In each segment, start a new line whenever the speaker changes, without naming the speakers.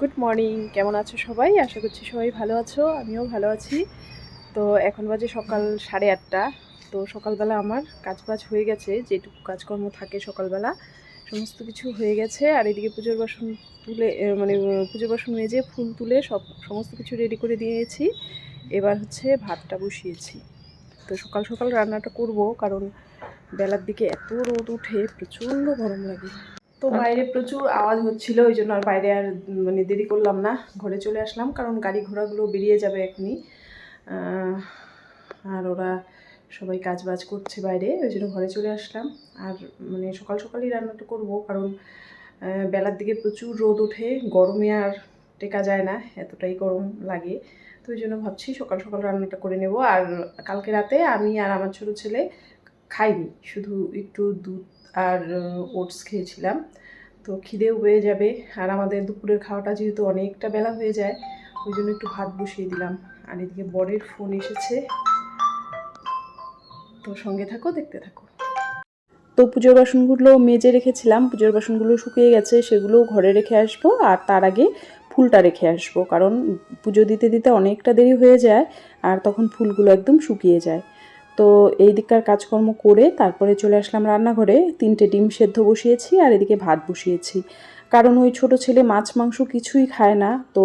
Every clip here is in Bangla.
গুড মর্নিং কেমন আছো সবাই? আশা করছি সবাই ভালো আছো। আমিও ভালো আছি। তো এখন বাজে সকাল সাড়ে আটটা। তো সকালবেলা আমার কাজ বাজ হয়ে গেছে। যেটুকু কাজকর্ম থাকে সকালবেলা, সমস্ত কিছু হয়ে গেছে। আর এদিকে পুজোর বাসন তুলে মানে পুজোর বাসন মেজে ফুল তুলে সব, সমস্ত কিছু রেডি করে দিয়েছি। এবার হচ্ছে ভাতটা বসিয়েছি। তো সকাল সকাল রান্নাটা করব, কারণ বেলার দিকে এত রোদ উঠে প্রচণ্ড গরম লাগে। তো বাইরে প্রচুর আওয়াজ হচ্ছিল ওই জন্য আর বাইরে আর মানে দেরি করলাম না। ঘরে চলে আসলাম কারণ গাড়ি ঘোড়াগুলো বেরিয়ে যাবে এখনই। আর ওরা সবাই কাজ বাজ করছে বাইরে ওই জন্য ঘরে চলে আসলাম। আর মানে সকাল সকালই রান্নাটা করব কারণ বেলার দিকে প্রচুর রোদ ওঠে গরমে আর টেকা যায় না এতটাই গরম লাগে। তো ওই জন্য ভাবছি সকাল সকাল রান্নাটা করে নেব। আর কালকে রাতে আমি আর আমার ছোটো ছেলে খাইনি শুধু একটু দুধ আর ওটস খেয়েছিলাম। তো খিদেও পেয়ে যাবে। আর আমাদের দুপুরের খাওয়াটা যেহেতু অনেকটা বেলা হয়ে যায়, ওই জন্য একটু ভাত বসিয়ে দিলাম। আর এদিকে বরের ফোন এসেছে। তো সঙ্গে থাকো, দেখতে থাকো। তো পুজোর বাসনগুলো মেজে রেখেছিলাম। পুজোর বাসনগুলো শুকিয়ে গেছে সেগুলো ঘরে রেখে আসব। আর তার আগে ফুলটা রেখে আসব। কারণ পুজো দিতে দিতে অনেকটা দেরি হয়ে যায়, আর তখন ফুলগুলো একদম শুকিয়ে যায়। তো এই দিককার কাজকর্ম করে তারপরে চলে আসলাম রান্নাঘরে। তিনটে ডিম সেদ্ধ বসিয়েছি আর এদিকে ভাত বসিয়েছি। কারণ ওই ছোট ছেলে মাছ, মাংস কিছুই খায় না, তো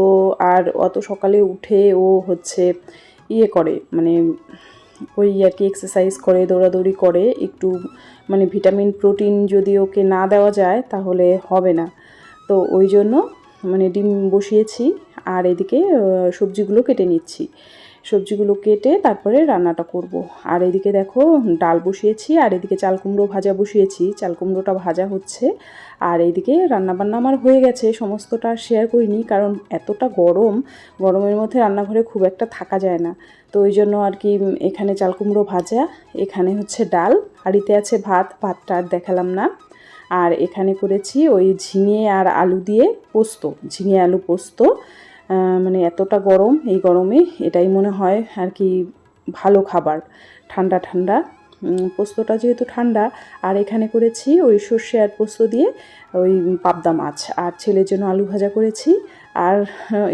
আর অত সকালে উঠে ও হচ্ছে ইয়ে করে মানে ওই আর কি এক্সারসাইজ করে, দৌড়াদৌড়ি করে, একটু মানে ভিটামিন প্রোটিন যদি ওকে না দেওয়া যায় তাহলে হবে না। তো ওই জন্য মানে ডিম বসিয়েছি আর এদিকে সবজিগুলো কেটে নিচ্ছি। সবজিগুলো কেটে তারপরে রান্নাটা করব। আর এদিকে দেখো, ডাল বসিয়েছি, আর এদিকে চাল কুমড়ো ভাজা বসিয়েছি। চাল কুমড়োটা ভাজা হচ্ছে, আর এইদিকে রান্নাবান্না আমার হয়ে গেছে। সমস্তটা শেয়ার করিনি, কারণ এতটা গরম, গরমের মধ্যে রান্নাঘরে খুব একটা থাকা যায় না। তো ওই জন্য আর কি, এখানে চাল কুমড়ো ভাজা, এখানে হচ্ছে ডাল হাঁড়িতে আছে ভাত, ভাতটা আর দেখালাম না। আর এখানে করেছি ওই ঝিঙে আর আলু দিয়ে পোস্ত, ঝিঙে আলু পোস্ত। মানে এতটা গরম, এই গরমে এটাই মনে হয় আর কি ভালো খাবার। ঠান্ডা ঠান্ডা। পোস্তটা যেহেতু ঠান্ডা, আর এখানে করেছি ওই সর্ষে আর পোস্ত দিয়ে ওই পাবদা মাছ। আর ছেলের জন্য আলু ভাজা করেছি। আর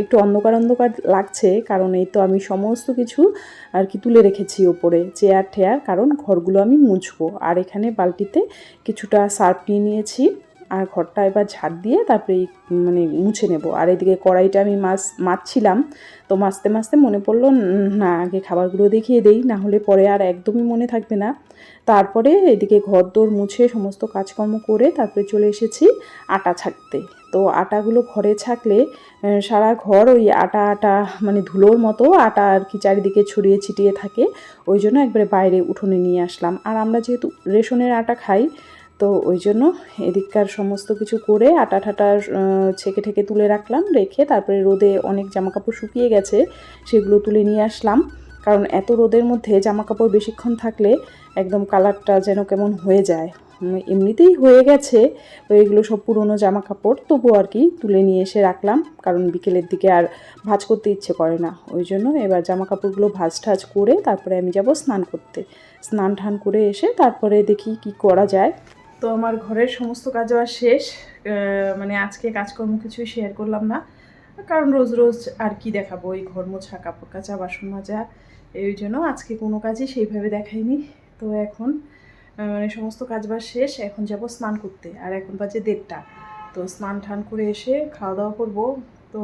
একটু অন্ধকার অন্ধকার লাগছে, কারণ এই তো আমি সমস্ত কিছু আর কি তুলে রেখেছি ওপরে, চেয়ার, ঠেয়ার, কারণ ঘরগুলো আমি মুছবো। আর এখানে বালতিতে কিছুটা সার্ফ নিয়ে নিয়েছি। আর ঘরটা এবার ঝাড় দিয়ে তারপরে মানে মুছে নেব। আর এদিকে কড়াইটা আমি মাছ, মাছছিলাম, তো মাছতে মাছতে মনে পড়ল না, আগে খাবারগুলো দেখিয়ে দেই, না হলে পরে আর একদমই মনে থাকবে না। তারপরে এদিকে ঘর দোর মুছে সমস্ত কাজকর্ম করে তারপরে চলে এসেছি আটা ছাকতে। তো আটাগুলো ঘরে ছাকলে সারা ঘর ওই আটা আটা মানে ধুলোর মতো আটা আর কি চারিদিকে ছড়িয়ে ছিটিয়ে থাকে। ওই জন্য একবারে বাইরে উঠোনে নিয়ে আসলাম। আর আমরা যেহেতু রেশনের আটা খাই তো ওই জন্য এদিককার সমস্ত কিছু করে আটা ঠাটা ছেঁকে ঠেকে তুলে রাখলাম, রেখে তারপরে রোদে অনেক জামাকাপড় শুকিয়ে গেছে, সেগুলো তুলে নিয়ে আসলাম। কারণ এত রোদের মধ্যে জামাকাপড় বেশিক্ষণ থাকলে একদম কালারটা যেন কেমন হয়ে যায়। এমনিতেই হয়ে গেছে ওইগুলো সব পুরনো জামা কাপড় তবু আর কি তুলে নিয়ে এসে রাখলাম। কারণ বিকেলের দিকে আর ভাঁজ করতে ইচ্ছে করে না। ওই জন্য এবার জামা কাপড়গুলো ভাঁজ ঠাজ করে তারপরে আমি যাব স্নান করতে। স্নান টান করে এসে তারপরে দেখি কি করা যায়। তো আমার ঘরের সমস্ত কাজ আবার শেষ। মানে আজকে কাজকর্ম কিছুই শেয়ার করলাম না। কারণ রোজ রোজ আর কি দেখাবো? ওই ঘর মোছা, কাপড় কাচা, বাসন মাজা, এই জন্য আজকে কোনো কাজই সেইভাবে দেখাইনি। তো এখন মানে সমস্ত কাজ বাজ শেষ। এখন যাব স্নান করতে। আর এখন বাজে দেড়টা। তো স্নান টান করে এসে খাওয়া দাওয়া করব। তো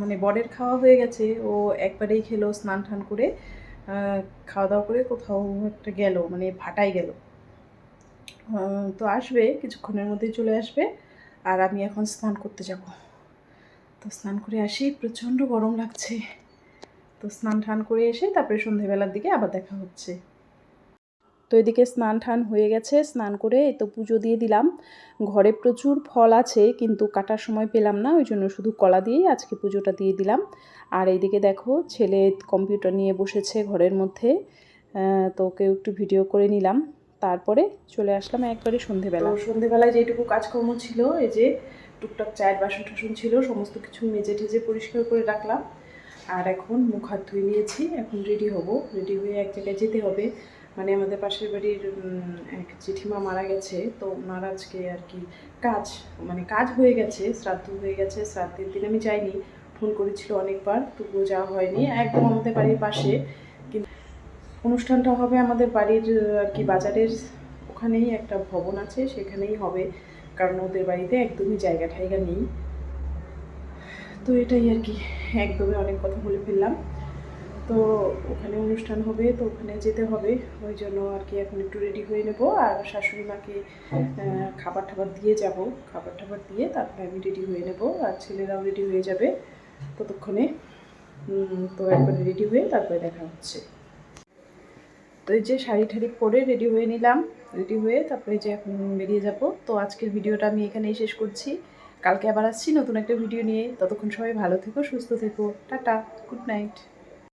মানে বরের খাওয়া হয়ে গেছে। ও একবারেই খেলো স্নান টান করে। খাওয়া দাওয়া করে কোথাও একটা গেল। মানে ভাটাই গেল। তো আসবে, কিছুক্ষণের মধ্যেই চলে আসবে। আর আমি এখন স্নান করতে যাব। তো স্নান করে আসি, প্রচণ্ড গরম লাগছে। তো স্নান টান করে এসে তারপরে সন্ধেবেলার দিকে আবার দেখা হচ্ছে। তো এদিকে স্নান টান হয়ে গেছে, স্নান করে তো পুজো দিয়ে দিলাম। ঘরে প্রচুর ফল আছে, কিন্তু কাটার সময় পেলাম না, ওই জন্য শুধু কলা দিয়েই আজকে পুজোটা দিয়ে দিলাম। আর এইদিকে দেখো, ছেলে কম্পিউটার নিয়ে বসেছে ঘরের মধ্যে। তো ওকেও একটু ভিডিও করে নিলাম। তারপরে চলে আসলাম একবারে সন্ধেবেলা। সন্ধেবেলায় যেটুকু কাজকর্ম ছিল, এই যে টুকটাক চায়ের বাসন টাসন ছিল, সমস্ত কিছু মেজে টেজে পরিষ্কার করে রাখলাম। আর এখন মুখ হাত ধুয়ে নিয়েছি, এখন রেডি হব। রেডি হয়ে এক জায়গায় যেতে হবে। মানে আমাদের পাশের বাড়ির এক জেঠিমা মারা গেছে, তো ওনার আজকে আর কি কাজ মানে কাজ হয়ে গেছে, শ্রাদ্ধ হয়ে গেছে, শ্রাদ্ধের দিন আমি যাইনি। ফোন করেছিল অনেকবার, তবুও যাওয়া হয়নি। একদম আমাদের বাড়ির পাশে। কিন্তু অনুষ্ঠানটা হবে আমাদের বাড়ির আর কি বাজারের ওখানেই একটা ভবন আছে, সেখানেই হবে, কারণ ওদের বাড়িতে একদমই জায়গা ঠাইগা নেই। তো এটাই আর কি, একদমই অনেক কথা বলে ফেললাম। তো ওখানে অনুষ্ঠান হবে, তো ওখানে যেতে হবে, ওই জন্য আর কি এখন একটু রেডি হয়ে নেব, আর শাশুড়ি মাকে খাবার টাবার দিয়ে যাব। খাবার টাবার দিয়ে তারপরে আমি রেডি হয়ে নেব, আর ছেলেরাও রেডি হয়ে যাবে ততক্ষণে। তো একবারে রেডি হয়ে তারপরে দেখা হচ্ছে। তো এই যে শাড়ি ঠাড়ি পরে রেডি হয়ে নিলাম রেডি হয়ে তারপরে যে এখন বেরিয়ে যাব। তো আজকের ভিডিওটা আমি এখানেই শেষ করছি। কালকে আবার আসছি নতুন একটা ভিডিও নিয়ে। ততক্ষণ সবাই ভালো থেকো, সুস্থ থেকো। Tata good night